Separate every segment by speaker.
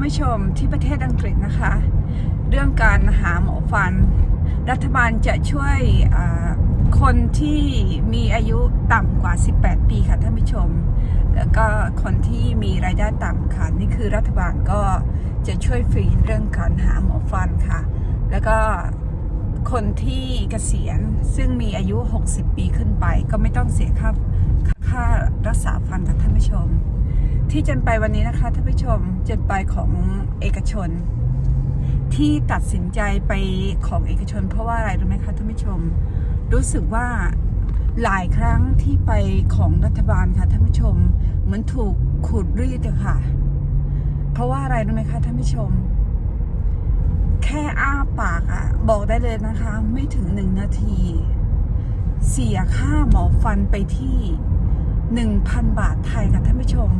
Speaker 1: านผู้ชมที่ประเทศอังกฤษนะคะ เรื่องการหาหมอฟัน รัฐบาลจะช่วยคนที่มีอายุต่ำกว่า 18 ปีค่ะท่านผู้ชม แล้วก็คนที่มีรายได้ต่ำค่ะ นี่คือรัฐบาลก็จะช่วยฟรีเรื่องการหาหมอฟันค่ะ แล้วก็คนที่เกษียณซึ่งมีอายุ 60 ปีขึ้นไป ก็ไม่ต้องเสียค่าค่ารักษาฟันค่ะท่านผู้ชม ที่เจนไปวันนี้นะคะท่านผู้ชมเจนไปของเอกชน ที่ตัดสินใจไปของเอกชน เพราะว่าอะไรรู้ไหมคะท่านผู้ชม รู้สึกว่าหลายครั้งที่ไปของรัฐบาลค่ะท่านผู้ชม เหมือนถูกขูดรีดค่ะ เพราะว่าอะไรรู้ไหมคะท่านผู้ชม แค่อ้าปากอะบอกได้เลยนะคะ ไม่ถึงหนึ่งนาที เสียค่าหมอฟันไปที่1,000บาทไทยค่ะท่านผู้ชม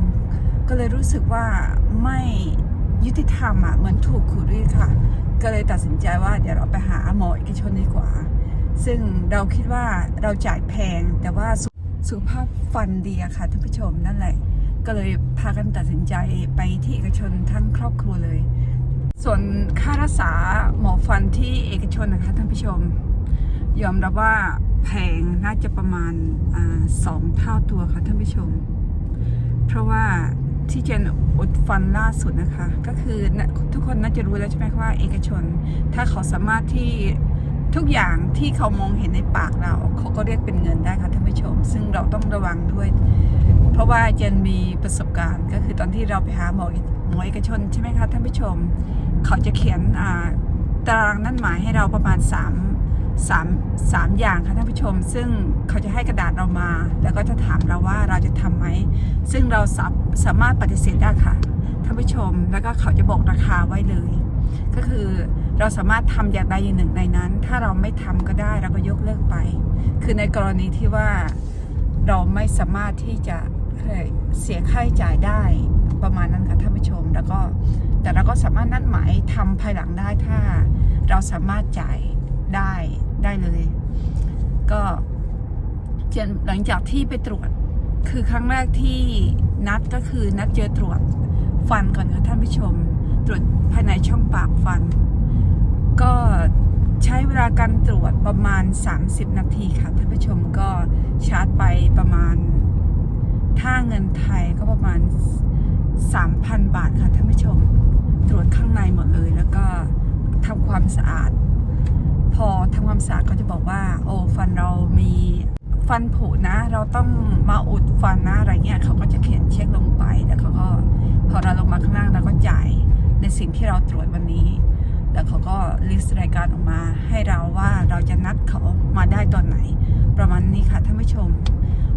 Speaker 1: ก็เลยรู้สึกว่าไม่ยุติธรรมอะเหมือนถูกขูดรีดค่ะ ก็เลยตัดสินใจว่าเดี๋ยวเราไปหาหมอเอกชนดีกว่า ซึ่งเราคิดว่าเราจ่ายแพงแต่ว่าสุสุขภาพฟันดีอะค่ะท่านผู้ชมนั่นแหละ ก็เลยพากันตัดสินใจไปที่เอกชนทั้งครอบครัวเลย ส่วนค่ารักษาหมอฟันที่เอกชนนะคะท่านผู้ชม ยอมรับว่าแพงน่าจะประมาณอสองเท่าตัวค่ะท่านผู้ชม เพราะว่า ที่เจนอุดฟันล่าสุดนะคะ ก็คือทุกคนน่าจะรู้แล้วใช่ไหมคะว่าเอกชน ถ้าเขาสามารถที่ทุกอย่างที่เขามองเห็นในปากเรา เขาก็เรียกเป็นเงินได้ค่ะท่านผู้ชม ซึ่งเราต้องระวังด้วย เพราะว่าเจนมีประสบการณ์ก็คือตอนที่เราไปหาหมอหมอเอกชนใช่ไหมคะท่านผู้ชม เขาจะเขียนตารางนัดหมายให้เราประมาณ3 สามสามอย่างค่ะท่านผู้ชม ซึ่งเขาจะให้กระดาษเรามา แล้วก็จะถามเราว่าเราจะทำไหม ซึ่งเราสาสามารถปฏิเสธได้ค่ะท่านผู้ชมแล้วก็เขาจะบอกราคาไว้เลย ก็คือเราสามารถทำอย่างใดอย่างหนึ่งในนั้น ถ้าเราไม่ทำก็ได้เราก็ยกเลิกไป คือในกรณีที่ว่าเราไม่สามารถที่จะเสียค่าใช้จ่ายได้ประมาณนั้นค่ะท่านผู้ชมแล้วก็แต่เราก็สามารถนัดหมายทำภายหลังได้ถ้า เราสามารถจ่าย ได้เลย ก็เจนหลังจากที่ไปตรวจ คือครั้งแรกที่นัดก็คือนัดเจอตรวจฟันก่อนค่ะท่านผู้ชม ตรวจภายในช่องปากฟัน ก็ใช้เวลาการตรวจประมาณ 30 นาทีค่ะท่านผู้ชมก็ชาร์จไปประมาณ ถ้าเงินไทยก็ประมาณ 3,000 บาทค่ะท่านผู้ชม ตรวจข้างในหมดเลยแล้วก็ทำความสะอาด พอทำความสะอาดเขาจะบอกว่า โอ้ฟันเรามีฟันผุนะ เราต้องมาอุดฟันนะอะไรเงี้ยเขาก็จะเขียนเช็คลงไปแล้วเขาก็พอเราลงมาข้างล่างเราก็จ่ายในสิ่งที่เราตรวจวันนี้ แล้วเขาก็ลิสต์รายการออกมาให้เราว่าเราจะนัดเขามาได้ตอนไหน ประมาณนี้ค่ะท่านผู้ชม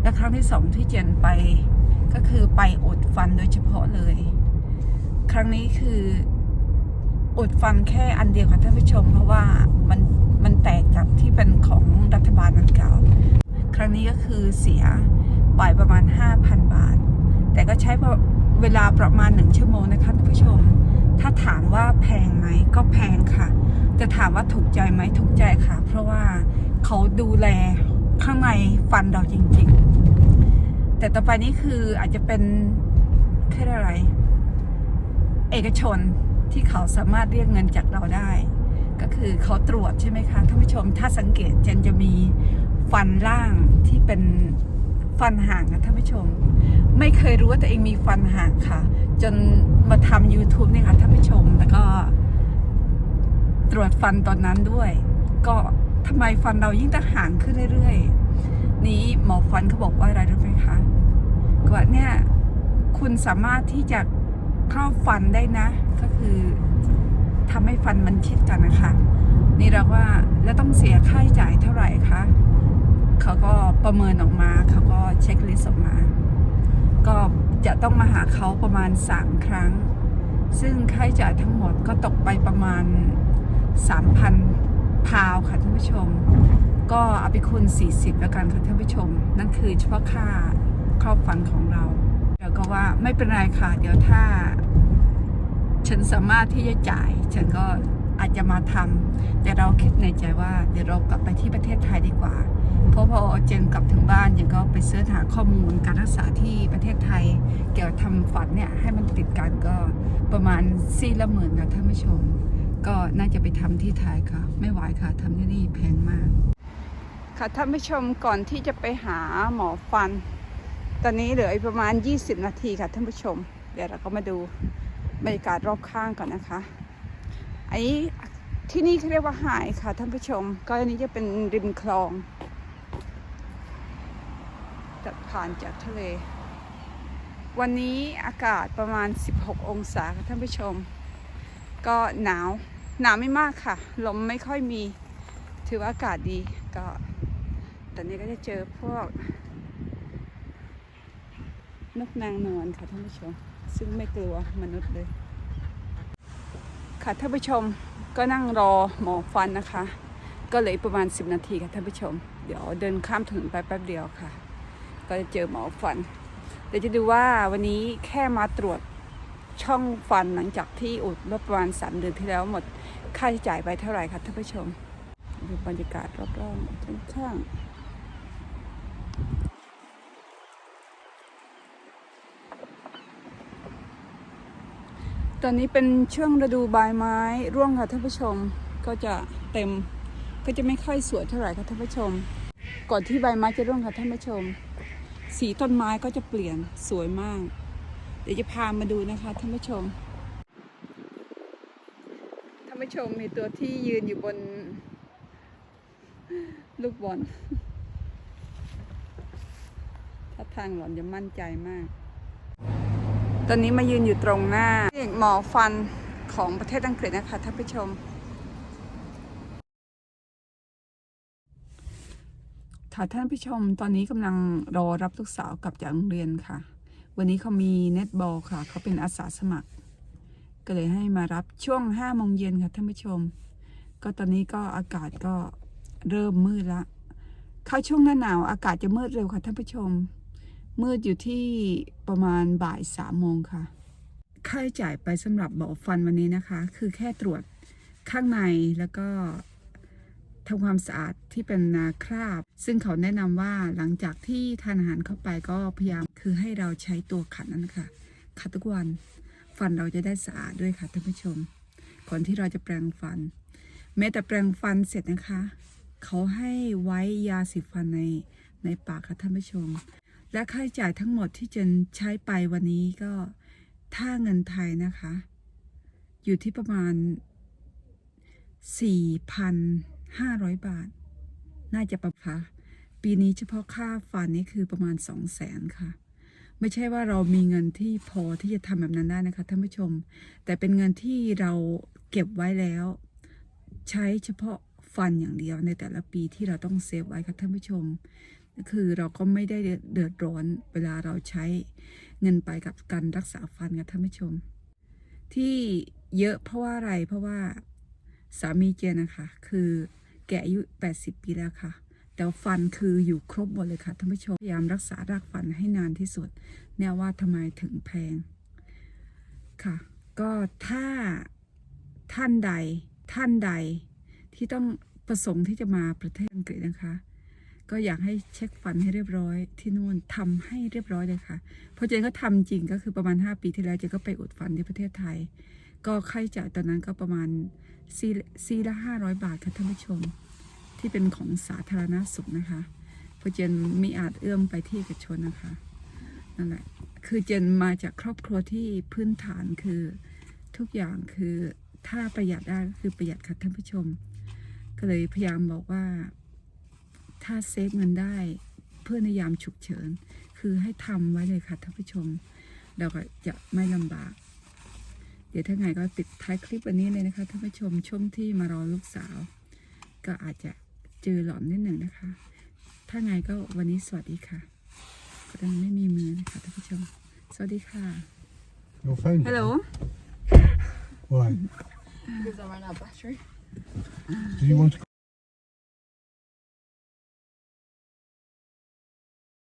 Speaker 1: และครั้งที่สองที่เจนไปก็คือไปอุดฟันโดยเฉพาะเลย ครั้งนี้คืออุดฟันแค่อันเดียวค่ะท่านผู้ชม เพราะว่ามัน มันแตกจากที่เป็นของรัฐบาลนันเก่า ครั้งนี้ก็คือเสียไปประมาณ 5,000 บาท แต่ก็ใช้เวลาประมาณหนึ่งชั่วโมงนะคะท่านผู้ชม ถ้าถามว่าแพงไหมก็แพงค่ะแต่ถามว่าถูกใจไหมถูกใจค่ะ เพราะว่าเขาดูแลข้างในฟันเราจริง ๆ แต่ต่อไปนี้คืออาจจะเป็นแค่อะไร เอกชนที่เขาสามารถเรียกเงินจากเราได้ ก็คือเขาตรวจใช่ไหมคะท่านผู้ชมถ้าสังเกตเจนจะมีฟันล่างที่เป็นฟันห่างนะท่านผู้ชม ไม่เคยรู้ว่าตัวเองมีฟันห่างค่ะ จนมาทำ YouTube เนี่ยค่ะท่านผู้ชมแล้วก็ ตรวจฟันตอนนั้นด้วย ก็ทำไมฟันเรายิ่งต้องห่างขึ้นเรื่อยๆ นี้หมอฟันเขาบอกว่าอะไรรู้ไหมคะก็ว่าเนี่ยคุณสามารถที่จะครอบฟันได้นะ ก็คือ ทำให้ฟันมันชิดกันนะคะ นี่เราว่าแล้วต้องเสียค่าใช้จ่ายเท่าไหร่คะเขาก็ประเมินออกมาเขาก็เช็คลิสต์ออกมา ก็จะต้องมาหาเขาประมาณ 3 ครั้ง ซึ่งค่าใช้จ่ายทั้งหมดก็ตกไปประมาณ 3,000 พาวค่ะท่านผู้ชม ก็เอาไปคูณ 40 แล้วกันค่ะท่านผู้ชม นั่นคือเฉพาะค่าครอบฟันของเราเดี๋ยวก็ว่าไม่เป็นไรค่ะ เดี๋ยวถ้า ฉันสามารถที่จะจ่าย ฉันก็อาจจะมาทำแต่เราคิดในใจว่า เดี๋ยวเรากลับไปที่ประเทศไทยดีกว่า เพราะพอเจนกลับถึงบ้านเจนก็ไปเสิร์ชหาข้อมูลการรักษาที่ประเทศไทย เกี่ยวกับทำฟันเนี่ยให้มันติดกันก็ประมาณซี่ละหมื่นค่ะท่านผู้ชม ก็น่าจะไปทำที่ไทยค่ะ ไม่ไหวค่ะทำที่นี่แพงมาก ค่ะท่านผู้ชมก่อนที่จะไปหาหมอฟัน ตอนนี้เหลืออีกประมาณ 20 นาทีค่ะท่านผู้ชม เดี๋ยวเราก็มาดู บรรยากาศรอบข้างก่อนนะคะไอ้ที่นี่เขาเรียกว่าหายค่ะท่านผู้ชม ก็อันนี้จะเป็นริมคลองตัดผ่านจากทะเล วันนี้อากาศประมาณ 16 องศาค่ะท่านผู้ชม ก็หนาวหนาวไม่มากค่ะ ลมไม่ค่อยมี ถือว่าอากาศดีก็ ตอนนี้ก็จะเจอพวก นกนางนวลค่ะท่านผู้ชม ซึ่งไม่กลัวมนุษย์เลย ค่ะท่านผู้ชมก็นั่งรอหมอฟันนะคะ ก็เหลืออกประมาณ 10 นาทีค่ะท่านผู้ชม เดี๋ยวเดินข้ามถนนไปแป๊บเดียวค่ะ ก็จะเจอหมอฟัน เดี๋ยวจะดูว่าวันนี้แค่มาตรวจช่องฟันหลังจากที่อุดเมื่อประมาณ3เดือนที่แล้วหมดค่าใช้จ่ายไปเท่าไหร่คะท่านผู้ชมดูบรรยากาศรอบๆข้างๆ ตอนนี้เป็นช่วงฤดูใบไม้ร่วงค่ะท่านผู้ชมก็จะเต็มก็จะไม่ค่อยสวยเท่าไหร่ค่ะท่านผู้ชม ก่อนที่ใบไม้จะร่วงค่ะท่านผู้ชม สีต้นไม้ก็จะเปลี่ยนสวยมาก เดี๋ยวจะพามาดูนะคะท่านผู้ชมท่านผู้ชมมีตัวที่ยืนอยู่บน ลูกบอลถ้าทางหล่อนจะมั่นใจมาก ตอนนี้มายืนอยู่ตรงหน้าหมอฟันของประเทศอังกฤษนะคะท่านผู้ชม ค่ะท่านผู้ชมตอนนี้กำลังรอรับลูกสาวกลับจากโรงเรียนค่ะ วันนี้เขามีเน็ตบอลค่ะ เขาเป็นอาสาสมัคร ก็เลยให้มารับช่วงห้าโมงเย็นค่ะท่านผู้ชม ก็ตอนนี้ก็อากาศก็เริ่มมืดละ เข้าช่วงหน้าหนาวอากาศจะมืดเร็วค่ะท่านผู้ชม มืดอยู่ที่ประมาณบ่ายสามโมงค่ะ ค่าใช้จ่ายไปสำหรับหมอฟันวันนี้นะคะ คือแค่ตรวจข้างในแล้วก็ทำความสะอาดที่เป็นนาคราบ ซึ่งเขาแนะนำว่าหลังจากที่ทานอาหารเข้าไปก็พยายามคือให้เราใช้ตัวขัดนั่นค่ะขัดทุกวันฟันเราจะได้สะอาดด้วยค่ะท่านผู้ชม ก่อนที่เราจะแปรงฟัน แม้แต่แปรงฟันเสร็จนะคะ เขาให้ไว้ยาสีฟันในในปากค่ะท่านผู้ชม และค่าใช้จ่ายทั้งหมดที่เจนใช้ไปวันนี้ก็ถ้าเงินไทยนะคะ อยู่ที่ประมาณ 4,500 บาท น่าจะประพะปีนี้เฉพาะค่าฟันนี่คือประมาณ 2 0 0แสนค่ะ ไม่ใช่ว่าเรามีเงินที่พอที่จะทำแบบนั้นได้นะคะท่านผู้ชม แต่เป็นเงินที่เราเก็บไว้แล้ว ใช้เฉพาะฟันอย่างเดียวในแต่ละปีที่เราต้องเซฟไว้ค่ะท่านผู้ชม คือเราก็ไม่ได้เดือดร้อนเวลาเราใช้เงินไปกับการรักษาฟันค่ะท่านผู้ชม ที่เยอะเพราะว่าอะไรเพราะว่าสามีเจนนะคะ คือแกอายุ 80 ปีแล้วค่ะ แต่ฟันคืออยู่ครบหมดเลยค่ะท่านผู้ชมพยายามรักษารากฟันให้นานที่สุด เนี่ยว่าทำไมถึงแพงค่ะ ก็ถ้าท่านใดท่านใดที่ต้องประสงค์ที่จะมาประเทศอังกฤษนะคะ ก็อยากให้เช็คฟันให้เรียบร้อยที่นู่นทำให้เรียบร้อยเลยค่ะเพราะเจนก็ทำจริงก็คือประมาณ 5 ปีที่แล้วเจนก็ไปอุดฟันที่ประเทศไทย ก็ค่าใช้จ่ายตอนนั้นก็ประมาณซีซีละห้าร้อยบาทค่ะท่านผู้ชม ที่เป็นของสาธารณสุขนะคะเพราะเจนม่อาจเอื้อมไปที่เอกชนนะคะนั่นแหละคือเจนมาจากครอบครัวที่พื้นฐานคือทุกอย่างคือถ้าประหยัดได้ก็คือประหยัดค่ะท่านผู้ชม ก็เลยพยายามบอกว่า ถ้าเซฟเงินได้เพื่อในยามฉุกเฉิน คือให้ทำไว้เลยค่ะท่านผู้ชม เราก็จะไม่ลำบาก เดี๋ยวถ้าไงก็ติดท้ายคลิปวันนี้เลยนะคะท่านผู้ชมช่วงที่มารอลูกสาว ก็อาจจะเจอหลอนนิดหนึ่งนะคะ ถ้าไงก็วันนี้สวัสดีค่ะก็ยังไม่มีมือนะคะท่านผู้ชม สวัสดีค่ะ
Speaker 2: Your phone.
Speaker 1: ฮัลโหล
Speaker 2: Why?
Speaker 3: Because I ran out of battery.
Speaker 2: Did you want to